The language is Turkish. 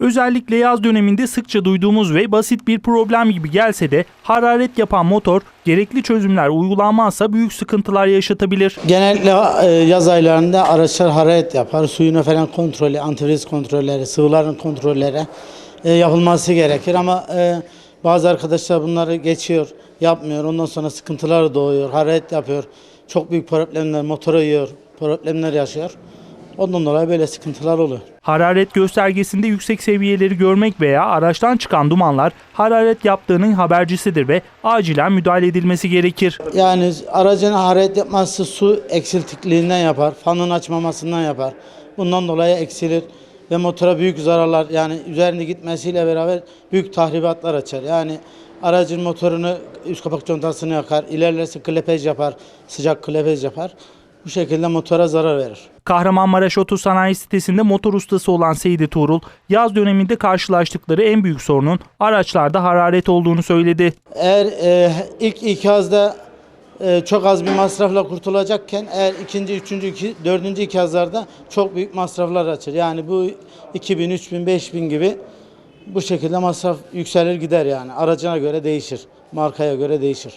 Özellikle yaz döneminde sıkça duyduğumuz ve basit bir problem gibi gelse de hararet yapan motor gerekli çözümler uygulanmazsa büyük sıkıntılar yaşatabilir. Genellikle e, yaz aylarında araçlar hararet yapar. Suyunu falan kontrolü, antifriz kontrolleri, sıvıların kontrolleri e, yapılması gerekir. Ama e, bazı arkadaşlar bunları geçiyor, yapmıyor. Ondan sonra sıkıntılar doğuyor, hararet yapıyor. Çok büyük problemler, motora yiyor, problemler yaşıyor. Ondan dolayı böyle sıkıntılar oluyor. Hararet göstergesinde yüksek seviyeleri görmek veya araçtan çıkan dumanlar hararet yaptığının habercisidir ve acilen müdahale edilmesi gerekir. Yani aracın hararet yapması su eksiltikliğinden yapar, fanın açmamasından yapar. Bundan dolayı eksilir ve motora büyük zararlar yani üzerinde gitmesiyle beraber büyük tahribatlar açar. Yani aracın motorunu üst kapak contasını yakar, ilerlerse klepej yapar, sıcak klepej yapar. Bu şekilde motora zarar verir. Kahramanmaraş Otosanayi sitesinde motor ustası olan Seydi Tuğrul, yaz döneminde karşılaştıkları en büyük sorunun araçlarda hararet olduğunu söyledi. Eğer e, ilk ikazda e, çok az bir masrafla kurtulacakken eğer ikinci, üçüncü, iki, dördüncü ikazlarda çok büyük masraflar açar. Yani bu 2000, 3000, 5000 gibi bu şekilde masraf yükselir gider yani. Aracına göre değişir, markaya göre değişir.